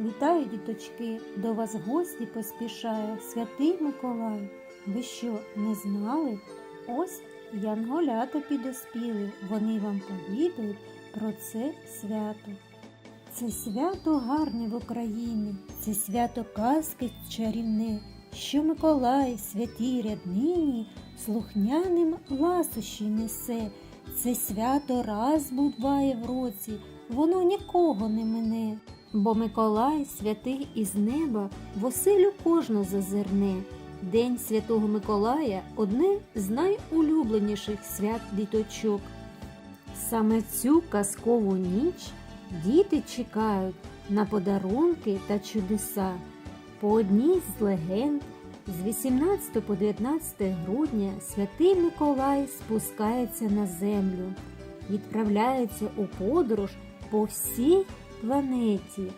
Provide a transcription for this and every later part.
Вітаю, діточки! До вас гості поспішає святий Миколай. Ви що, не знали? Ось янголята підоспіли, вони вам повідають про це свято. Це свято гарне в Україні, це свято казки чарівне, що Миколай святій ряднині слухняним ласощі несе. Це свято раз буває в році, воно нікого не мине. Бо Миколай святий із неба в оселю кожну зазирне. День святого Миколая одне з найулюбленіших свят діточок. Саме цю казкову ніч діти чекають на подарунки та чудеса. По одній з легенд з 18 по 19 грудня святий Миколай спускається на землю, відправляється у подорож по всій планеті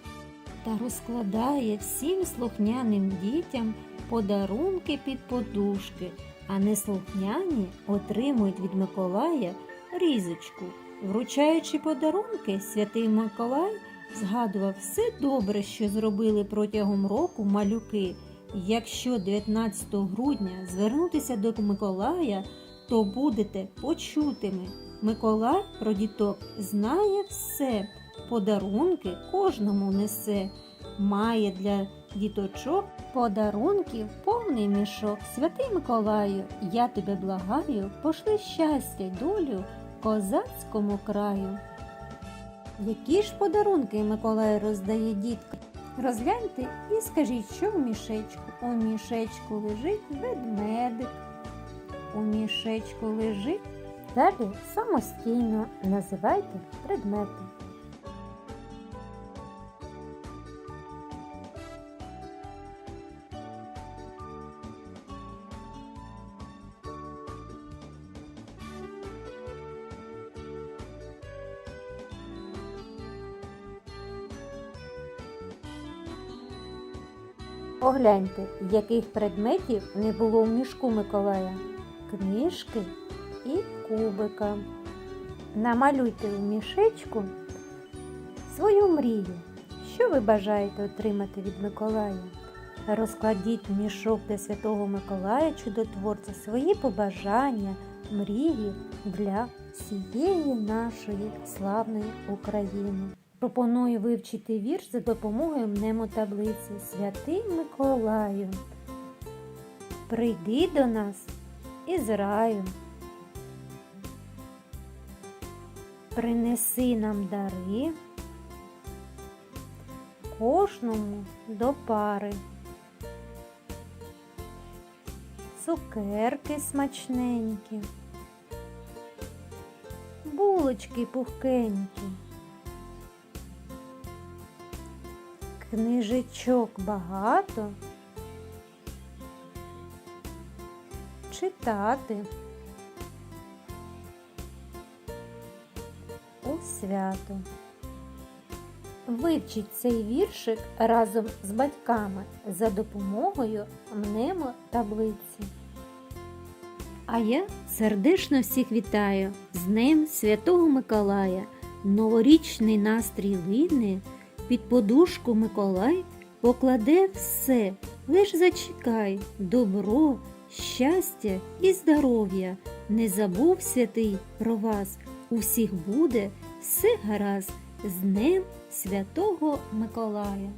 та розкладає всім слухняним дітям подарунки під подушки, а неслухняні отримують від Миколая різочку. Вручаючи подарунки, святий Миколай згадував все добре, що зробили протягом року малюки. Якщо 19 грудня звернутися до Миколая, то будете почутими. Миколай про діток знає все, подарунки кожному несе. Має для діточок подарунків повний мішок. Святий Миколаю, я тебе благаю, пошли щастя й долю козацькому краю. Які ж подарунки Миколай роздає діткам? Розгляньте і скажіть, що в мішечку. У мішечку лежить ведмедик. У мішечку лежить. Далі самостійно називайте предмети. Погляньте, яких предметів не було в мішку Миколая. Книжки і кубика. Намалюйте в мішечку свою мрію. Що ви бажаєте отримати від Миколая? Розкладіть мішок для Святого Миколая чудотворця свої побажання, мрії для всієї нашої славної України. Пропоную вивчити вірш за допомогою мнемотаблиці Святий Миколаю. Прийди до нас із раю. Принеси нам дари кожному до пари. Цукерки смачненькі, булочки пухкенькі. Книжечок багато. Читати у свято. Вивчіть цей віршик разом з батьками за допомогою мнемотаблиці. А я сердечно всіх вітаю з Днем Святого Миколая. Новорічний настрій лине, під подушку Миколай покладе все, лиш зачекай, добро, щастя і здоров'я. Не забув святий про вас, у всіх буде все гаразд з Днем Святого Миколая.